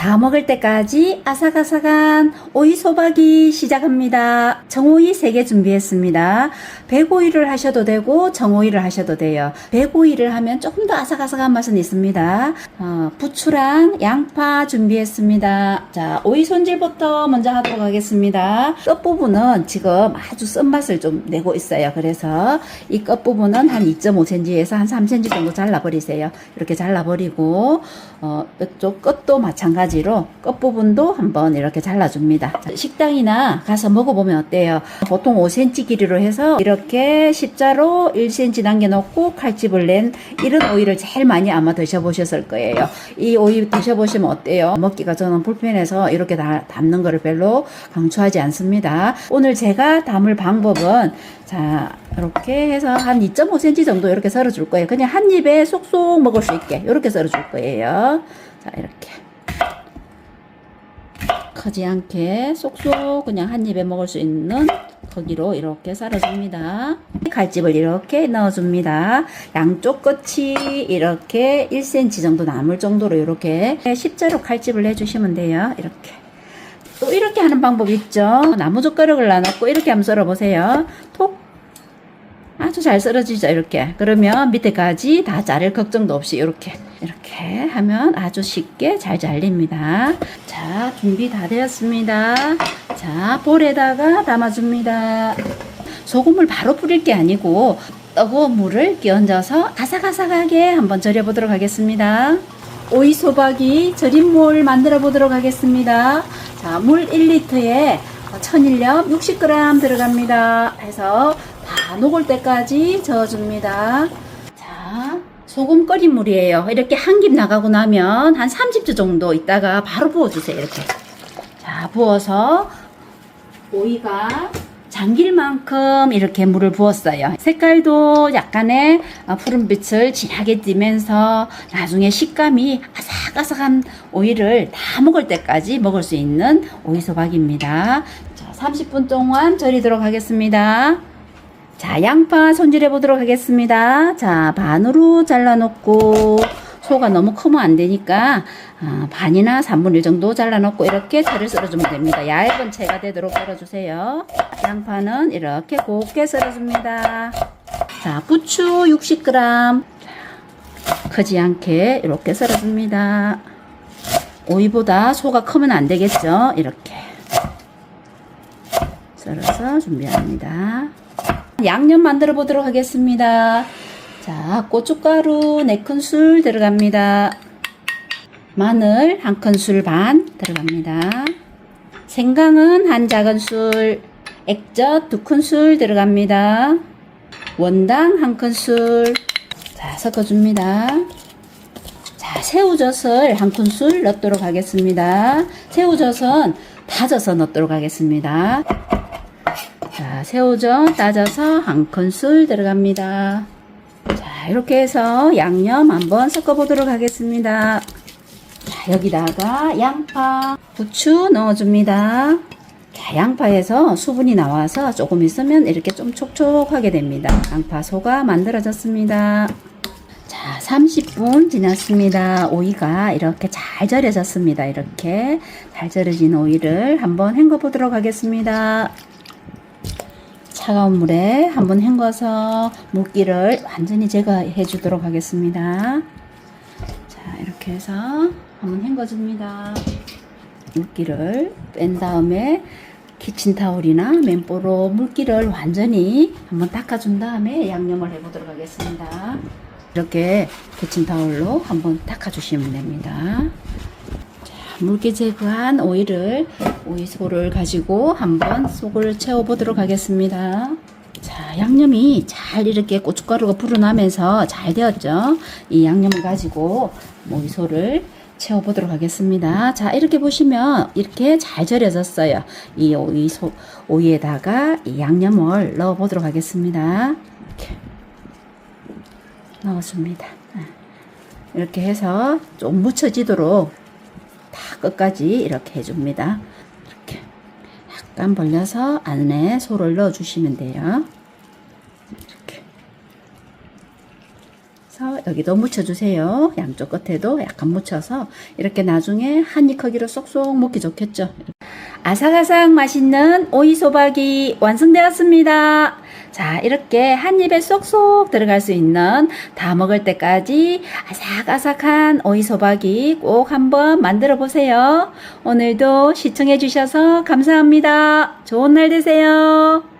다 먹을 때까지 아삭아삭한 오이 소박이 시작합니다. 정오이 3개 준비했습니다. 백오이를 하셔도 되고 정오이를 하셔도 돼요. 백오이를 하면 조금 더 아삭아삭한 맛은 있습니다. 어, 부추랑 양파 준비했습니다. 자, 오이 손질부터 먼저 하도록 하겠습니다. 끝부분은 지금 아주 쓴맛을 좀 내고 있어요. 그래서 이 끝부분은 한 2.5cm에서 한 3cm 정도 잘라버리세요. 이렇게 잘라버리고 어, 이쪽 끝도 마찬가지로 끝부분도 한번 이렇게 잘라줍니다. 자, 식당이나 가서 먹어보면 어때요? 보통 5cm 길이로 해서 이렇게 십자로 1cm 남겨놓고 칼집을 낸 이런 오이를 제일 많이 아마 드셔보셨을 거예요. 이 오이 드셔보시면 어때요? 먹기가 저는 불편해서 이렇게 다, 담는 거를 별로 강추하지 않습니다. 오늘 제가 담을 방법은 자 이렇게 해서 한 2.5cm 정도 이렇게 썰어줄 거예요. 그냥 한 입에 쏙쏙 먹을 수 있게 이렇게 썰어줄 거예요. 자 이렇게 크지 않게 쏙쏙 그냥 한 입에 먹을 수 있는 크기로 이렇게 썰어줍니다. 칼집을 이렇게 넣어줍니다. 양쪽 끝이 이렇게 1cm 정도 남을 정도로 이렇게 십자로 칼집을 내주시면 돼요. 이렇게. 또 이렇게 하는 방법 있죠. 나무 젓가락을 놔놓고 이렇게 한번 썰어보세요. 톡 아주 잘 썰어지죠 이렇게. 그러면 밑에까지 다 자를 걱정도 없이 이렇게 이렇게 하면 아주 쉽게 잘 잘립니다. 자 준비 다 되었습니다. 자 볼에다가 담아줍니다. 소금을 바로 뿌릴 게 아니고 뜨거운 물을 끼얹어서 아삭아삭하게 한번 절여 보도록 하겠습니다. 오이 소박이 절임물 만들어 보도록 하겠습니다. 자물 1리터에 천일염 60g 들어갑니다. 해서 다 녹을 때까지 저어줍니다. 자, 소금 끓인 물이에요. 이렇게 한 김 나가고 나면 한 30초 정도 있다가 바로 부어주세요. 이렇게. 자, 부어서 오이가 잠길 만큼 이렇게 물을 부었어요. 색깔도 약간의 어, 푸른빛을 진하게 띠면서 나중에 식감이 아삭아삭한 오이를 다 먹을 때까지 먹을 수 있는 오이소박입니다. 자, 30분 동안 절이도록 하겠습니다. 자, 양파 손질해 보도록 하겠습니다. 자, 반으로 잘라놓고 소가 너무 크면 안 되니까 아, 반이나 3분의 1 정도 잘라놓고 이렇게 채를 썰어주면 됩니다. 얇은 채가 되도록 썰어주세요. 양파는 이렇게 곱게 썰어줍니다. 자, 부추 60g 크지 않게 이렇게 썰어줍니다. 오이보다 소가 크면 안 되겠죠? 이렇게 썰어서 준비합니다. 양념 만들어 보도록 하겠습니다. 자, 고춧가루 4큰술 들어갑니다. 마늘 1큰술 반 들어갑니다. 생강은 한 작은술, 액젓 2큰술 들어갑니다. 원당 1큰술, 자, 섞어줍니다. 자, 새우젓을 한 큰술 넣도록 하겠습니다. 새우젓은 다져서 넣도록 하겠습니다. 자, 새우젓 따져서 한 큰술 들어갑니다. 자, 이렇게 해서 양념 한번 섞어 보도록 하겠습니다. 자, 여기다가 양파, 부추 넣어줍니다. 자, 양파에서 수분이 나와서 조금 있으면 이렇게 좀 촉촉하게 됩니다. 양파 소가 만들어졌습니다. 자, 30분 지났습니다. 오이가 이렇게 잘 절여졌습니다. 이렇게 잘 절여진 오이를 한번 헹궈 보도록 하겠습니다. 차가운 물에 한번 헹궈서 물기를 완전히 제거해 주도록 하겠습니다. 자, 이렇게 해서 한번 헹궈줍니다. 물기를 뺀 다음에 키친타올이나 맨보로 물기를 완전히 한번 닦아준 다음에 양념을 해보도록 하겠습니다. 이렇게 키친타올로 한번 닦아주시면 됩니다. 물기 제거한 오이를 오이 소를 가지고 한번 속을 채워 보도록 하겠습니다. 자, 양념이 잘 이렇게 고춧가루가 불어나면서 잘 되었죠? 이 양념을 가지고 오이 소를 채워 보도록 하겠습니다. 자, 이렇게 보시면 이렇게 잘 절여졌어요. 이 오이 소, 오이에다가 이 양념을 넣어 보도록 하겠습니다. 이렇게 넣어줍니다. 이렇게 해서 좀 묻혀지도록 다 끝까지 이렇게 해줍니다. 이렇게 약간 벌려서 안에 소를 넣어주시면 돼요. 이렇게. 그래서 여기도 묻혀주세요. 양쪽 끝에도 약간 묻혀서 이렇게 나중에 한입 크기로 쏙쏙 먹기 좋겠죠. 아삭아삭 맛있는 오이소박이 완성되었습니다. 자, 이렇게 한 입에 쏙쏙 들어갈 수 있는 다 먹을 때까지 아삭아삭한 오이소박이 꼭 한번 만들어 보세요. 오늘도 시청해 주셔서 감사합니다. 좋은 날 되세요.